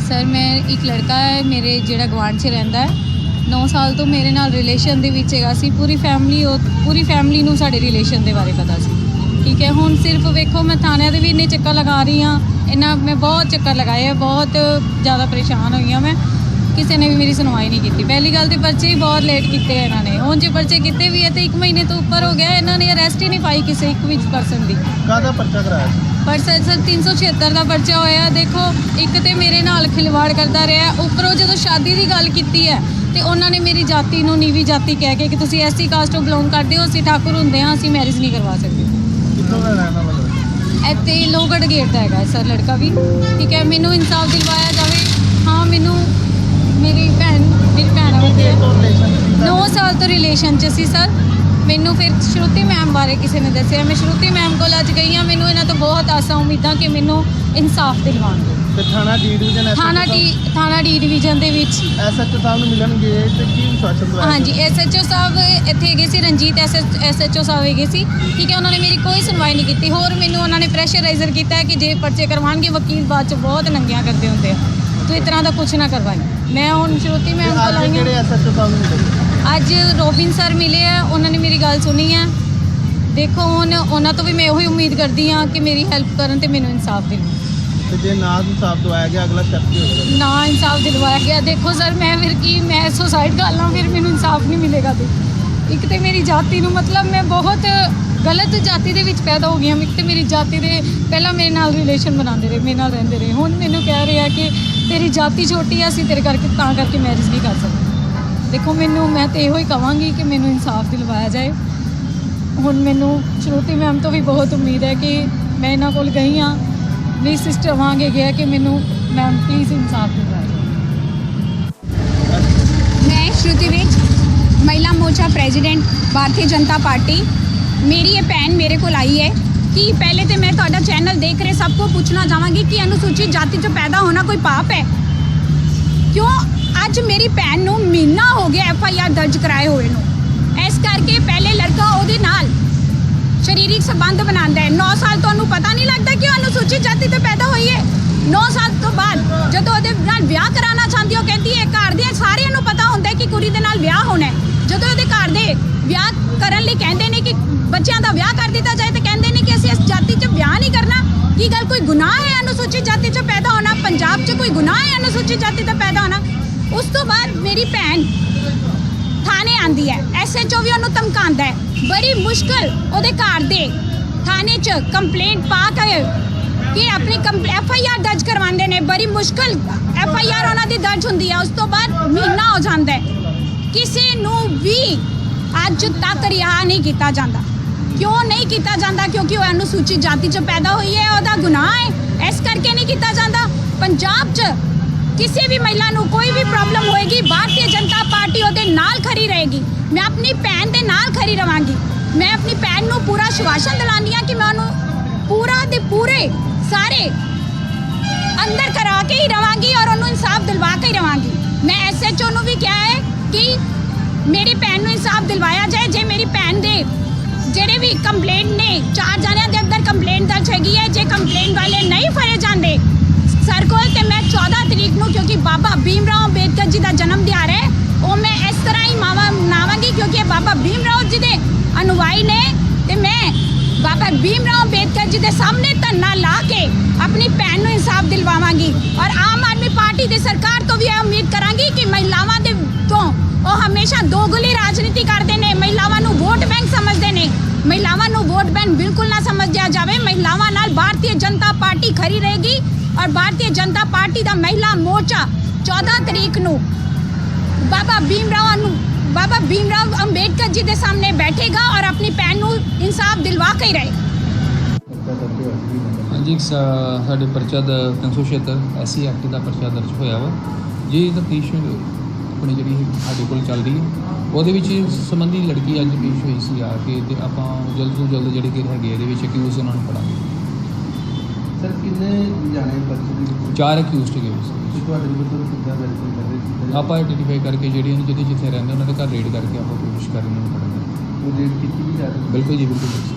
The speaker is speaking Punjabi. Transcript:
ਸਰ, ਮੈਂ ਇੱਕ ਲੜਕਾ ਹੈ, ਮੇਰੇ ਜਿਹੜਾ ਗਵਾਂਢ 'ਚ ਰਹਿੰਦਾ ਹੈ। 9 ਸਾਲ ਤੋਂ ਮੇਰੇ ਨਾਲ ਰਿਲੇਸ਼ਨ ਦੇ ਵਿੱਚ ਹੈਗਾ ਸੀ। ਪੂਰੀ ਫੈਮਿਲੀ ਉਹ, ਪੂਰੀ ਫੈਮਿਲੀ ਨੂੰ ਸਾਡੇ ਰਿਲੇਸ਼ਨ ਦੇ ਬਾਰੇ ਪਤਾ ਸੀ। ਠੀਕ ਹੈ, ਹੁਣ ਸਿਰਫ ਵੇਖੋ, ਮੈਂ ਥਾਣਿਆਂ ਦੇ ਵੀ ਇੰਨੇ ਚੱਕਰ ਲਗਾ ਰਹੀ ਹਾਂ। ਇਹਨਾਂ ਮੈਂ ਬਹੁਤ ਚੱਕਰ ਲਗਾਏ ਆ, ਬਹੁਤ ਜ਼ਿਆਦਾ ਪਰੇਸ਼ਾਨ ਹੋਈ ਹਾਂ ਮੈਂ। ਕਿਸੇ ਨੇ ਵੀ ਮੇਰੀ ਸੁਣਵਾਈ ਨਹੀਂ ਕੀਤੀ। ਪਹਿਲੀ ਗੱਲ ਤੇ ਪਰਚੇ ਹੀ ਬਹੁਤ ਲੇਟ ਕੀਤੇ ਆ ਇਹਨਾਂ ਨੇ। ਹੁਣ ਜੇ ਪਰਚੇ ਕੀਤੇ ਵੀ ਹੈ ਤੇ 1 ਮਹੀਨੇ ਤੋਂ ਉੱਪਰ ਹੋ ਗਿਆ, ਇਹਨਾਂ ਨੇ ਅਰੈਸਟ ਹੀ ਨਹੀਂ ਪਾਈ ਕਿਸੇ ਇੱਕ ਵੀ ਪਰਸਨ ਦੀ। ਕਾਹਦਾ ਪਰਚਾ ਕਰਾਇਆ ਸੀ? ਪਰ ਸਰ ਸਰ 376 ਦਾ ਪਰਚਾ ਹੋਇਆ। ਦੇਖੋ ਇੱਕ ਤੇ ਮੇਰੇ ਨਾਲ ਖਿਲਵਾੜ ਕਰਦਾ ਰਿਹਾ। ਉੱਪਰੋਂ ਜਦੋਂ ਸ਼ਾਦੀ ਦੀ ਗੱਲ ਕੀਤੀ ਹੈ ਤੇ ਉਹਨਾਂ ਨੇ ਮੇਰੀ ਜਾਤੀ ਨੂੰ ਨੀਵੀਂ ਜਾਤੀ ਕਹਿ ਕੇ ਕਿ ਤੁਸੀਂ ਐਸਸੀ ਕਾਸਟ ਤੋਂ ਬਿਲੋਂਗ ਕਰਦੇ ਹੋ ਅਸੀਂ ਠਾਕੁਰ ਹੁੰਦੇ ਹਾਂ ਅਸੀਂ ਮੈਰਿਜ ਨਹੀਂ ਕਰਵਾ ਸਕਦੇ। ਕਿੱਥੋਂ ਦਾ ਰਹਿਣ ਵਾਲਾ ਲੜਕਾ? ਇੱਥੇ ਲੋਹਗੜ੍ਹ ਗੇਟ ਦਾ ਹੈਗਾ ਸਰ ਲੜਕਾ ਵੀ। ਠੀਕ ਹੈ ਮੈਨੂੰ ਇਨਸਾਫ ਦਿਲਵਾਇਆ ਜਾਵੇ। ਹਾਂ ਮੈਨੂੰ ਮੇਰੀ ਭੈਣ ਮੇਰੀ ਭੈਣ ਵਰਗੀ ਹੈ। ਤੋਂ relation ਸੀ? 9 ਸਾਲ ਤੋਂ ਰਿਲੇਸ਼ਨ 'ਚ ਸੀ ਸਰ। ਮੈਨੂੰ ਫਿਰ ਸ਼ਰੂਤੀ ਮੈਮ ਬਾਰੇ ਕਿਸੇ ਨੇ ਦੱਸਿਆ। ਮੈਂ ਸ਼ਰੂਤੀ ਮੈਮ ਕੋਲ ਅੱਜ ਗਈ ਹਾਂ। ਮੈਨੂੰ ਇਹਨਾਂ ਤੋਂ ਬਹੁਤ ਆਸਾਂ ਉਮੀਦਾਂ ਕਿ ਮੈਨੂੰ ਇਨਸਾਫ ਦਿਲਵਾਉਣਗੇ। ਤੇ ਥਾਣਾ ਡੀ ਡਿਵੀਜ਼ਨ ਐਸਐਚਓ ਥਾਣਾ ਡੀ ਥਾਣਾ ਡੀ ਡਿਵੀਜ਼ਨ ਦੇ ਵਿੱਚ। ਐਸਐਚਓ ਸਾਹਿਬ ਨੂੰ ਮਿਲਣਗੇ ਤੇ ਕੀ ਵਿਸ਼ਵਾਸਨ ਦਵਾਇਆ? ਹਾਂਜੀ ਐਸਐਚਓ ਸਾਹਿਬ ਇੱਥੇ ਹੈਗੇ ਸੀ ਰਣਜੀਤ ਐਸਐਚਓ ਸਾਹਿਬ ਹੈਗੇ ਸੀ। ਠੀਕ ਹੈ ਉਹਨਾਂ ਨੇ ਮੇਰੀ ਕੋਈ ਸੁਣਵਾਈ ਨਹੀਂ ਕੀਤੀ। ਹੋਰ ਮੈਨੂੰ ਉਹਨਾਂ ਨੇ ਪ੍ਰੈਸ਼ਰਾਈਜ਼ਰ ਕੀਤਾ ਕਿ ਜੇ ਪਰਚੇ ਕਰਵਾਉਣਗੇ ਵਕੀਲ ਬਾਅਦ ਚ ਬਹੁਤ ਨੰਗੀਆਂ ਕਰਦੇ ਹੁੰਦੇ ਆ। ਤੂੰ ਇਸ ਤਰ੍ਹਾਂ ਦਾ ਕੁਝ ਨਾ ਕਰਵਾਈ। ਮੈਂ ਹੁਣ ਸ਼ਰੂਤੀ ਮੈਮ ਕੋਲ ਆਈ ਹਾਂ। ਐਸਐਚਓ ਸਾਹਿਬ ਨੂੰ ਮਿਲੇ ਅੱਜ ਰੋਬਿਨ ਸਰ ਮਿਲੇ ਆ ਉਹਨਾਂ ਨੇ ਮੇਰੀ ਗੱਲ ਸੁਣੀ ਹੈ ਦੇਖੋ ਹੁਣ ਉਹਨਾਂ ਤੋਂ ਵੀ ਮੈਂ ਉਹੀ ਉਮੀਦ ਕਰਦੀ ਹਾਂ ਕਿ ਮੇਰੀ ਹੈਲਪ ਕਰਨ ਤੇ ਮੈਨੂੰ ਇਨਸਾਫ ਦੇਣ ਤੇ ਜੇ ਨਾ ਇਨਸਾਫ ਦਵਾਇਆ ਗਿਆ ਅਗਲਾ ਸਟੈਪ ਕੀ ਹੋਵੇਗਾ? ਨਾ ਇਨਸਾਫ ਦਿਲਵਾਇਆ ਗਿਆ। ਦੇਖੋ ਸਰ ਮੈਂ ਫਿਰ ਕੀ ਮੈਂ ਸੁਸਾਈਡ ਕਰ ਲਾਂ ਫਿਰ ਮੈਨੂੰ ਇਨਸਾਫ ਨਹੀਂ ਮਿਲੇਗਾ ਤੇ। ਇੱਕ ਤੇ ਮੇਰੀ ਜਾਤੀ ਨੂੰ ਮਤਲਬ ਮੈਂ ਬਹੁਤ ਗਲਤ ਜਾਤੀ ਦੇ ਵਿੱਚ ਪੈਦਾ ਹੋ ਗਈ ਹਾਂ। ਇੱਕ ਤੇ ਮੇਰੀ ਜਾਤੀ ਦੇ ਪਹਿਲਾਂ ਮੇਰੇ ਨਾਲ ਰਿਲੇਸ਼ਨ ਬਣਾਉਂਦੇ ਰਹੇ ਮੇਰੇ ਨਾਲ ਰਹਿੰਦੇ ਰਹੇ। ਹੁਣ ਮੈਨੂੰ ਕਹਿ ਰਹੇ ਆ ਕਿ ਤੇਰੀ ਜਾਤੀ ਛੋਟੀ ਆ ਅਸੀਂ ਤੇਰੇ ਕਰਕੇ ਤਾਂ ਕਰਕੇ ਮੈਰਿਜ ਨਹੀਂ ਕਰ ਸਕਦੇ। ਦੇਖੋ ਮੈਨੂੰ ਮੈਂ ਤੇ ਇਹੋ ਹੀ ਕਵਾਂਗੀ ਕਿ ਮੈਨੂੰ ਇਨਸਾਫ ਦਿਲਵਾਇਆ ਜਾਏ ਹੁਣ ਮੈਨੂੰ ਸ਼ਰੂਤੀ ਮੈਮ ਤੋਂ ਵੀ ਬਹੁਤ ਉਮੀਦ ਹੈ ਕਿ ਮੈਂ ਇਹਨਾਂ ਕੋਲ ਗਈ ਹਾਂ ਮੇਰੀ ਸਿਸਟਰ ਵਾਂਗੇ ਗਿਆ ਕਿ ਮੈਨੂੰ ਮੈਮ ਪਲੀਜ਼ ਇਨਸਾਫ ਦਿਵਾਇਆ ਜਾਏ मैं श्रुति विज महिला मोर्चा प्रेसिडेंट ਭਾਰਤੀ ਜਨਤਾ ਪਾਰਟੀ ਮੇਰੀ ਇਹ ਭੈਣ ਮੇਰੇ ਕੋਲ ਆਈ ਹੈ ਕਿ ਪਹਿਲੇ ਤੇ ਮੈਂ ਤੁਹਾਡਾ ਚੈਨਲ ਦੇਖ ਰਹੇ ਸਭ ਕੋ ਪੁੱਛਣਾ ਚਾਹਾਂਗੀ ਕਿ ਅਨੁਸੂਚਿਤ ਜਾਤੀ 'ਚ ਪੈਦਾ ਹੋਣਾ ਕੋਈ ਪਾਪ ਹੈ ਕਿਉਂ ਅੱਜ ਮੇਰੀ ਭੈਣ ਨੂੰ ਮਹੀਨਾ ਹੋ ਗਿਆ ਐਫ ਆਈ ਆਰ ਦਰਜ ਕਰਾਏ ਹੋਏ ਨੂੰ। ਇਸ ਕਰਕੇ ਪਹਿਲੇ ਲੜਕਾ ਉਹਦੇ ਨਾਲ ਸਰੀਰਕ ਸੰਬੰਧ ਬਣਾਉਂਦਾ ਹੈ। 9 ਸਾਲ ਤੋਂ ਉਹਨੂੰ ਪਤਾ ਨਹੀਂ ਲੱਗਦਾ ਕਿ ਉਹ ਅਨੁਸੂਚਿਤ ਜਾਤੀ ਤੋਂ ਪੈਦਾ ਹੋਈ ਹੈ। 9 ਸਾਲ ਤੋਂ ਬਾਅਦ ਜਦੋਂ ਉਹਦੇ ਨਾਲ ਵਿਆਹ ਕਰਾਉਣਾ ਚਾਹੁੰਦੀ ਉਹ ਕਹਿੰਦੀ ਹੈ, ਘਰ ਦੇ ਸਾਰਿਆਂ ਨੂੰ ਪਤਾ ਹੁੰਦਾ ਕਿ ਕੁੜੀ ਦੇ ਨਾਲ ਵਿਆਹ ਹੋਣਾ ਹੈ। ਜਦੋਂ ਉਹਦੇ ਘਰ ਦੇ ਵਿਆਹ ਕਰਨ ਲਈ ਕਹਿੰਦੇ ਨੇ ਕਿ ਬੱਚਿਆਂ ਦਾ ਵਿਆਹ ਕਰ ਦਿੱਤਾ ਜਾਏ, ਤੇ ਕਹਿੰਦੇ ਨੇ ਕਿ ਅਸੀਂ ਇਸ ਜਾਤੀ 'ਚ ਵਿਆਹ ਨਹੀਂ ਕਰਨਾ। ਕੀ ਗੱਲ ਕੋਈ ਗੁਨਾਹ ਹੈ? ਅਨੁਸੂਚਿਤ ਜਾਤੀ 'ਚ ਪੈਦਾ ਹੋਣਾ? ਪੰਜਾਬ 'ਚ ਕੋਈ ਗੁਨਾਹ ਹੈ? ਅਨੁਸੂਚਿਤ ਜਾਤੀ ਦਾ ਪੈਦਾ ਹੋਣਾ? ਉਸ ਤੋਂ ਬਾਅਦ ਮੇਰੀ ਭੈਣ ਥਾਣੇ ਆਂਦੀ ਹੈ ਐਸਐਚਓ ਵੀ ਉਹਨੂੰ ਧਮਕਾਉਂਦਾ ਹੈ। ਬੜੀ ਮੁਸ਼ਕਲ ਉਹਦੇ ਘਰ ਦੇ ਥਾਣੇ 'ਚ ਕੰਪਲੇਂਟ ਪਾ ਕੇ ਕਿ ਆਪਣੀ ਐਫ ਆਈ ਆਰ ਦਰਜ ਕਰਵਾਉਂਦੇ ਨੇ। ਬੜੀ ਮੁਸ਼ਕਲ ਐਫ ਆਈ ਆਰ ਉਹਨਾਂ ਦੀ ਦਰਜ ਹੁੰਦੀ ਹੈ। ਉਸ ਤੋਂ ਬਾਅਦ ਮਹੀਨਾ ਹੋ ਜਾਂਦਾ ਹੈ। ਕਿਸੇ ਨੂੰ ਵੀ ਅੱਜ ਤੱਕ ਰਿਹਾ ਨਹੀਂ ਕੀਤਾ ਜਾਂਦਾ। ਕਿਉਂ ਨਹੀਂ ਕੀਤਾ ਜਾਂਦਾ? ਕਿਉਂਕਿ ਉਹ ਅਨੁਸੂਚਿਤ ਜਾਤੀ 'ਚ ਪੈਦਾ ਹੋਈ ਹੈ, ਉਹਦਾ ਗੁਨਾਹ ਹੈ। ਇਸ ਕਰਕੇ ਨਹੀਂ ਕੀਤਾ ਜਾਂਦਾ। ਪੰਜਾਬ 'ਚ ਕਿਸੇ ਵੀ ਮਹਿਲਾ ਨੂੰ ਕੋਈ ਵੀ ਪ੍ਰੋਬਲਮ ਹੋਏਗੀ, ਭਾਰਤੀ ਜਨਤਾ ਪਾਰਟੀ ਉਹਦੇ ਨਾਲ ਖੜੀ ਰਹੇਗੀ। ਮੈਂ ਆਪਣੀ ਭੈਣ ਦੇ ਨਾਲ ਖੜੀ ਰਵਾਂਗੀ। ਮੈਂ ਆਪਣੀ ਭੈਣ ਨੂੰ ਪੂਰਾ ਸ਼ਵਾਸ਼ਨ ਦਿਲਾਉਂਦੀ ਹਾਂ ਕਿ ਮੈਂ ਉਹਨੂੰ ਪੂਰਾ ਦੇ ਪੂਰੇ ਸਾਰੇ ਅੰਦਰ ਕਰਾ ਕੇ ਹੀ ਰਵਾਂਗੀ ਔਰ ਉਹਨੂੰ ਇਨਸਾਫ ਦਿਲਵਾ ਕੇ ਹੀ ਰਵਾਂਗੀ। ਮੈਂ ਐਸਐਚਓ ਨੂੰ ਵੀ ਕਿਹਾ ਹੈ ਕਿ ਮੇਰੀ ਭੈਣ ਨੂੰ ਇਨਸਾਫ ਦਿਲਵਾਇਆ ਜਾਏ। ਜੇ ਮੇਰੀ ਭੈਣ ਦੇ ਜਿਹੜੇ ਵੀ ਕੰਪਲੇਂਟ ਨੇ, ਚਾਰ ਜਣਿਆਂ ਦੇ ਅੰਦਰ ਕੰਪਲੇਂਟ ਦਰਜ ਹੈਗੀ ਹੈ। ਜੇ ਕੰਪਲੇਂਟ ਵਾਲੇ ਨਹੀਂ ਫੜੇ ਜਾਂਦੇ, ਸਰ ਕੋਲ ਤੇ ਮੈਂ ਨੂੰ ਕਿਉਂਕਿ ਬਾਬਾ ਭੀਮ ਰਾਓ ਅੰਬੇਦਕਰ ਜੀ ਦਾ ਜਨਮ ਦਿਹਾੜ ਹੈ। ਉਹ ਮੈਂ ਇਸ ਤਰ੍ਹਾਂ ਹੀ ਮਾਵਾ ਮਨਾਵਾਂਗੀ ਕਿਉਂਕਿ ਇਹ ਬਾਬਾ ਭੀਮ ਰਾਓ ਜੀ ਦੇ ਅਨੁਵਾਈ ਨੇ ਤੇ ਮੈਂ ਬਾਬਾ ਭੀਮ ਰਾਓ ਅੰਬੇਦਕਰ ਜੀ ਦੇ ਸਾਹਮਣੇ ਧਰਨਾ ਲਾ ਕੇ ਆਪਣੀ ਭੈਣ ਨੂੰ ਇਨਸਾਫ ਦਿਲਵਾਵਾਂਗੀ। ਔਰ ਆਮ ਆਦਮੀ ਪਾਰਟੀ ਦੀ ਸਰਕਾਰ ਤੋਂ ਵੀ ਇਹ ਉਮੀਦ ਕਰਾਂਗੀ ਕਿ ਮਹਿਲਾਵਾਂ ਦੇ ਤੋਂ ਉਹ ਹਮੇਸ਼ਾ ਦੋਗਲੀ ਰਾਜਨੀਤੀ ਕਰਦੇ ਨੇ, ਮਹਿਲਾਵਾਂ ਨੂੰ ਵੋਟ ਬੈਂਕ ਸਮਝਦੇ ਨੇ। ਮਹਿਲਾਵਾਂ ਨੂੰ ਵੋਟ ਬੈਂਕ ਬਿਲਕੁਲ ਨਾ ਸਮਝਿਆ ਜਾਵੇ। ਮਹਿਲਾਵਾਂ ਨਾਲ ਭਾਰਤੀ ਜਨਤਾ ਪਾਰਟੀ ਖੜੀ ਰਹੇਗੀ। ਔਰ ਭਾਰਤੀ ਜਨਤਾ ਪਾਰਟੀ ਦਾ ਮਹਿਲਾ ਮੋਰਚਾ 14 ਤਰੀਕ ਨੂੰ ਬਾਬਾ ਭੀਮ ਰਾਓ ਨੂੰ, ਬਾਬਾ ਭੀਮ ਰਾਓ ਅੰਬੇਦਕਰ ਜੀ ਦੇ ਸਾਹਮਣੇ ਬੈਠੇਗਾ ਔਰ ਆਪਣੀ ਭੈਣ ਨੂੰ ਇਨਸਾਫ ਦਿਲਵਾ ਕੇ ਰਹੇ ਹਾਂਜੀ ਸਾਡੇ ਪਰਚਾ 376 ਐਸਸੀ ਐਕਟ ਦਾ ਪਰਚਾ ਦਰਜ ਹੋਇਆ ਵਾ। ਜੀ ਤਫਤੀਸ਼ ਆਪਣੀ ਜਿਹੜੀ ਸਾਡੇ ਕੋਲ ਚੱਲ ਰਹੀ ਹੈ। ਉਹਦੇ ਵਿੱਚ ਸੰਬੰਧੀ ਲੜਕੀ ਅੱਜ ਪੇਸ਼ ਹੋਈ ਸੀ ਆ ਕੇ ਤੇ ਆਪਾਂ ਜਲਦ ਤੋਂ ਜਲਦ ਜਿਹੜੇ ਕਿ ਹੈਗੇ ਇਹਦੇ ਵਿੱਚ ਅਕਿਊਜ਼ ਉਹਨਾਂ ਨੂੰ ਫੜਾਂਗੇ। ਸਰ ਕਿੰਨੇ ਜਾਣੇ ਪਰਚੇ ਦੀ ਰਿਪੋਰਟ ਚਾਰ ਅਕਿਊਜ਼ਡ ਤੇ ਤੁਹਾਡੇ ਵੱਲੋਂ ਕਿੱਦਾਂ ਵੈਰੀਫਾਈ ਕਰ ਰਹੇ ਸੀ? ਆਪਾਂ ਆਈਡੈਂਟੀਫਾਈ ਕਰਕੇ ਜਿਹੜੀਆਂ ਨੇ ਜਿੱਥੇ ਜਿੱਥੇ ਰਹਿੰਦੇ ਉਹਨਾਂ ਦੇ ਘਰ ਰੇਡ ਕਰਕੇ ਆਪਾਂ ਕੋਸ਼ਿਸ਼ ਕਰ ਰਹੇ ਉਹਨਾਂ ਨੂੰ ਫੜਨ ਦੀ ਉਹ ਰੇਟ ਕੀਤੀ ਵੀ ਜਾ ਰਹੀ ਬਿਲਕੁਲ ਜੀ ਬਿਲਕੁਲ